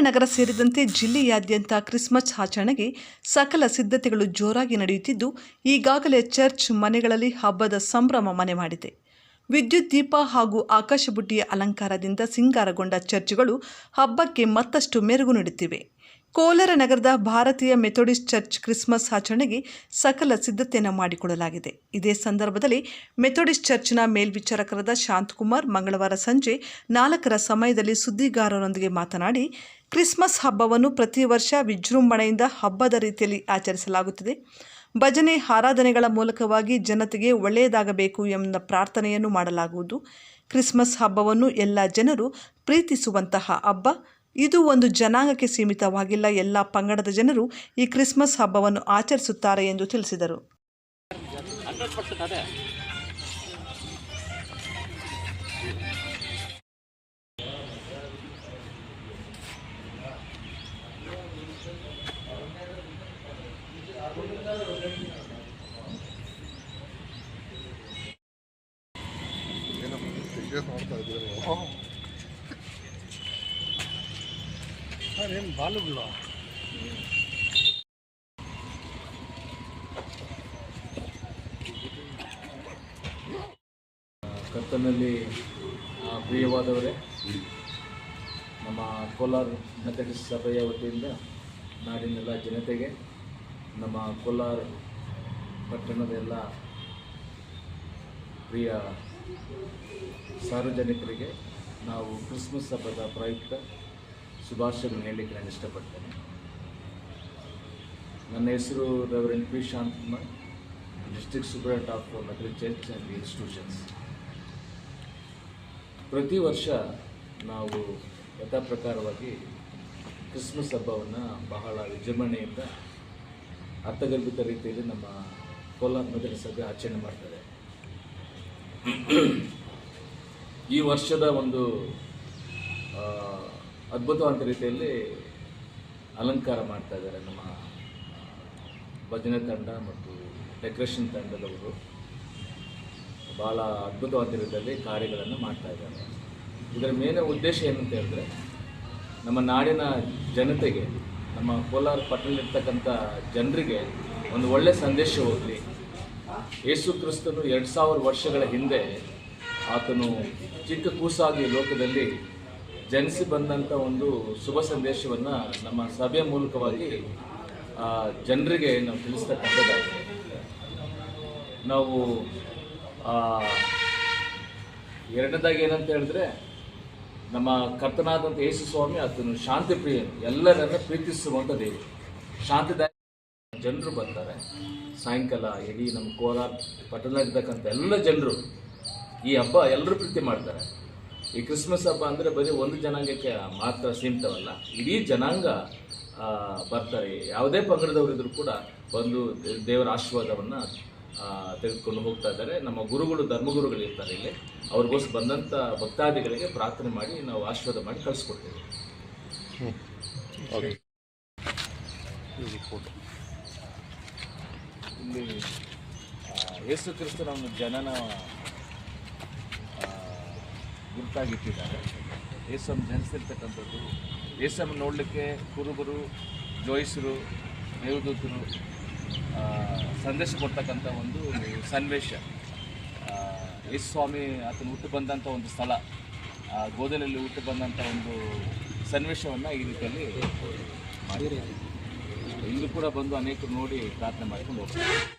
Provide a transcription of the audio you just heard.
ನಗರ ಸೇರಿದಂತೆ ಜಿಲ್ಲೆಯಾದ್ಯಂತ ಕ್ರಿಸ್ಮಸ್ ಆಚರಣೆಗೆ ಸಕಲ ಸಿದ್ಧತೆಗಳು ಜೋರಾಗಿ ನಡೆಯುತ್ತಿದ್ದು, ಈಗಾಗಲೇ ಚರ್ಚ್ ಮನೆಗಳಲ್ಲಿ ಹಬ್ಬದ ಸಂಭ್ರಮ ಮನೆ ಮಾಡಿದೆ. ವಿದ್ಯುತ್ ದೀಪ ಹಾಗೂ ಆಕಾಶಬುಟ್ಟಿಯ ಅಲಂಕಾರದಿಂದ ಸಿಂಗಾರಗೊಂಡ ಚರ್ಚ್ಗಳು ಹಬ್ಬಕ್ಕೆ ಮತ್ತಷ್ಟು ಮೆರುಗು ನೀಡುತ್ತಿವೆ. ಕೋಲಾರ ನಗರದ ಭಾರತೀಯ ಮೆಥೋಡಿಸ್ಟ್ ಚರ್ಚ್ ಕ್ರಿಸ್ಮಸ್ ಆಚರಣೆಗೆ ಸಕಲ ಸಿದ್ಧತೆಯನ್ನು ಮಾಡಿಕೊಳ್ಳಲಾಗಿದೆ ಇದೇ ಸಂದರ್ಭದಲ್ಲಿ ಮೆಥೋಡಿಸ್ಟ್ ಚರ್ಚ್ನ ಮೇಲ್ವಿಚಾರಕರಾದ ಶಾಂತಕುಮಾರ್ ಮಂಗಳವಾರ ಸಂಜೆ ನಾಲ್ಕರ ಸಮಯದಲ್ಲಿ ಸುದ್ದಿಗಾರರೊಂದಿಗೆ ಮಾತನಾಡಿ, ಕ್ರಿಸ್ಮಸ್ ಹಬ್ಬವನ್ನು ಪ್ರತಿ ವರ್ಷ ವಿಜೃಂಭಣೆಯಿಂದ ಹಬ್ಬದ ರೀತಿಯಲ್ಲಿ ಆಚರಿಸಲಾಗುತ್ತದೆ. ಭಜನೆ, ಆರಾಧನೆಗಳ ಮೂಲಕವಾಗಿ ಜನತೆಗೆ ಒಳ್ಳೆಯದಾಗಬೇಕು ಎಂಬ ಪ್ರಾರ್ಥನೆಯನ್ನು ಮಾಡಲಾಗುವುದು. ಕ್ರಿಸ್ಮಸ್ ಹಬ್ಬವನ್ನು ಎಲ್ಲ ಜನರು ಪ್ರೀತಿಸುವಂತಹ ಹಬ್ಬ. ಇದು ಒಂದು ಜನಾಂಗಕ್ಕೆ ಸೀಮಿತವಾಗಿಲ್ಲ. ಎಲ್ಲ ಪಂಗಡದ ಜನರು ಈ ಕ್ರಿಸ್ಮಸ್ ಹಬ್ಬವನ್ನು ಆಚರಿಸುತ್ತಾರೆ ಎಂದು ತಿಳಿಸಿದರು. ಹಂಡ್ರೆಡ್ ಏನು ಬಾಲುಗಳು? ಕರ್ತನಲ್ಲಿ ಪ್ರಿಯವಾದವರೇ, ನಮ್ಮ ಕೋಲಾರ ಮೆಥಡಿಸ್ಟ್ ಸಭೆಯ ವತಿಯಿಂದ ನಾಡಿನೆಲ್ಲ ಜನತೆಗೆ, ನಮ್ಮ ಕೋಲಾರ ಪಟ್ಟಣದ ಎಲ್ಲ ಪ್ರಿಯ ಸಾರ್ವಜನಿಕರಿಗೆ ನಾವು ಕ್ರಿಸ್ಮಸ್ ಹಬ್ಬದ ಪ್ರಯುಕ್ತ ಶುಭಾಶಯಗಳನ್ನು ಹೇಳಲಿಕ್ಕೆ ನಾನು ಇಷ್ಟಪಡ್ತೇನೆ. ನನ್ನ ಹೆಸರು reverend P. Shanthakumar district superintendent of method church and institutions ಪ್ರತಿ ವರ್ಷ ನಾವು ಯಥಾಪ್ರಕಾರವಾಗಿ ಕ್ರಿಸ್ಮಸ್ ಹಬ್ಬವನ್ನು ಬಹಳ ವಿಜೃಂಭಣೆಯಿಂದ ಅರ್ಥಗರ್ಭಿತ ರೀತಿಯಲ್ಲಿ ನಮ್ಮ ಕೋಲಾರ ಮೊದಲ ಸಭೆ ಆಚರಣೆ ಮಾಡ್ತಾರೆ ಈ ವರ್ಷದ ಒಂದು ಅದ್ಭುತವಾದ ರೀತಿಯಲ್ಲಿ ಅಲಂಕಾರ ಮಾಡ್ತಾ ಇದ್ದಾರೆ ನಮ್ಮ ಭಜನೆ ತಂಡ ಮತ್ತು ಡೆಕೋರೇಷನ್ ತಂಡದವರು. ಭಾಳ ಅದ್ಭುತವಾದ ರೀತಿಯಲ್ಲಿ ಕಾರ್ಯಗಳನ್ನು ಮಾಡ್ತಾ ಇದ್ದಾರೆ. ಇದರ ಮೇಲಿನ ಉದ್ದೇಶ ಏನಂತ ಹೇಳಿದ್ರೆ, ನಮ್ಮ ನಾಡಿನ ಜನತೆಗೆ, ನಮ್ಮ ಕೋಲಾರ ಪಟ್ಟಣದಲ್ಲಿರ್ತಕ್ಕಂಥ ಜನರಿಗೆ ಒಂದು ಒಳ್ಳೆಯ ಸಂದೇಶ ಹೋಗಲಿ. ಯೇಸು ಕ್ರಿಸ್ತನು ಎರಡು ಸಾವಿರ ವರ್ಷಗಳ ಹಿಂದೆ ಆತನು ಚಿಕ್ಕ ಕೂಸಾಗಿ ಲೋಕದಲ್ಲಿ ಜನಿಸಿ ಬಂದಂಥ ಒಂದು ಶುಭ ಸಂದೇಶವನ್ನು ನಮ್ಮ ಸಭೆಯ ಮೂಲಕವಾಗಿ ಜನರಿಗೆ ನಾವು ತಿಳಿಸ್ತಕ್ಕಂಥದ್ದಾಗಿದೆ. ನಾವು ಎರಡನೇದಾಗಿ ಏನಂತ ಹೇಳಿದ್ರೆ, ನಮ್ಮ ಕರ್ತನಾದಂಥ ಯೇಸು ಸ್ವಾಮಿ ಅದನ್ನು ಶಾಂತಿ ಪ್ರಿಯ ಎಲ್ಲರನ್ನ ಪ್ರೀತಿಸುವಂಥ ದೇವರು ಶಾಂತಿದಾಯ ಜನರು ಬರ್ತಾರೆ. ಸಾಯಂಕಾಲ ಇಡೀ ನಮ್ಮ ಕೋಲಾರ ಪಟ್ಟಣದಲ್ಲಿರ್ತಕ್ಕಂಥ ಎಲ್ಲ ಜನರು ಈ ಹಬ್ಬ ಎಲ್ಲರೂ ಪ್ರೀತಿ ಮಾಡ್ತಾರೆ. ಈ ಕ್ರಿಸ್ಮಸ್ ಹಬ್ಬ ಅಂದರೆ ಬರೀ ಒಂದು ಜನಾಂಗಕ್ಕೆ ಮಾತ್ರ ಸೀಮಿತವಲ್ಲ ಇಡೀ ಜನಾಂಗ ಬರ್ತಾರೆ. ಯಾವುದೇ ಪಂಗಡದವರಿದ್ರು ಕೂಡ ಬಂದು ದೇವರ ಆಶೀರ್ವಾದವನ್ನು ತೆಗೆದುಕೊಂಡು ಹೋಗ್ತಾ ಇದ್ದಾರೆ. ನಮ್ಮ ಗುರುಗಳು ಧರ್ಮಗುರುಗಳು ಇರ್ತಾರೆ ಇಲ್ಲಿ. ಅವ್ರಿಗೋಸ್ಕರ ಬಂದಂಥ ಭಕ್ತಾದಿಗಳಿಗೆ ಪ್ರಾರ್ಥನೆ ಮಾಡಿ ನಾವು ಆಶೀರ್ವಾದ ಮಾಡಿ ಕಳಿಸ್ಕೊಡ್ತೇವೆ. ಇಲ್ಲಿ ಯೇಸು ಕ್ರಿಸ್ತ ನಮ್ಮ ಜನನ ಗುರುತಾಗಿಟ್ಟಿದ್ದಾರೆ ಏಸಮ್ ಜನಿಸಿರ್ತಕ್ಕಂಥದ್ದು ಏಸಮ್ ನೋಡಲಿಕ್ಕೆ ಕುರುಬರು, ಜೋಯಿಸರು ದೇವದೂತರು ಸಂದೇಶ ಕೊಡ್ತಕ್ಕಂಥ ಒಂದು ಸನ್ನಿವೇಶ. ಸ್ವಾಮಿ ಆತನು ಹುಟ್ಟು ಬಂದಂಥ ಒಂದು ಸ್ಥಳ. ಗೋದಲಲ್ಲಿ ಹುಟ್ಟು ಬಂದಂಥ ಒಂದು ಸನ್ನಿವೇಶವನ್ನು ಈ ರೀತಿಯಲ್ಲಿ ಮಾಡಿದ್ದಾರೆ. ಇಲ್ಲೂ ಕೂಡ ಬಂದು ಅನೇಕರು ನೋಡಿ ಪ್ರಾರ್ಥನೆ ಮಾಡ್ಕೊಂಡು ಹೋಗ್ತಾರೆ.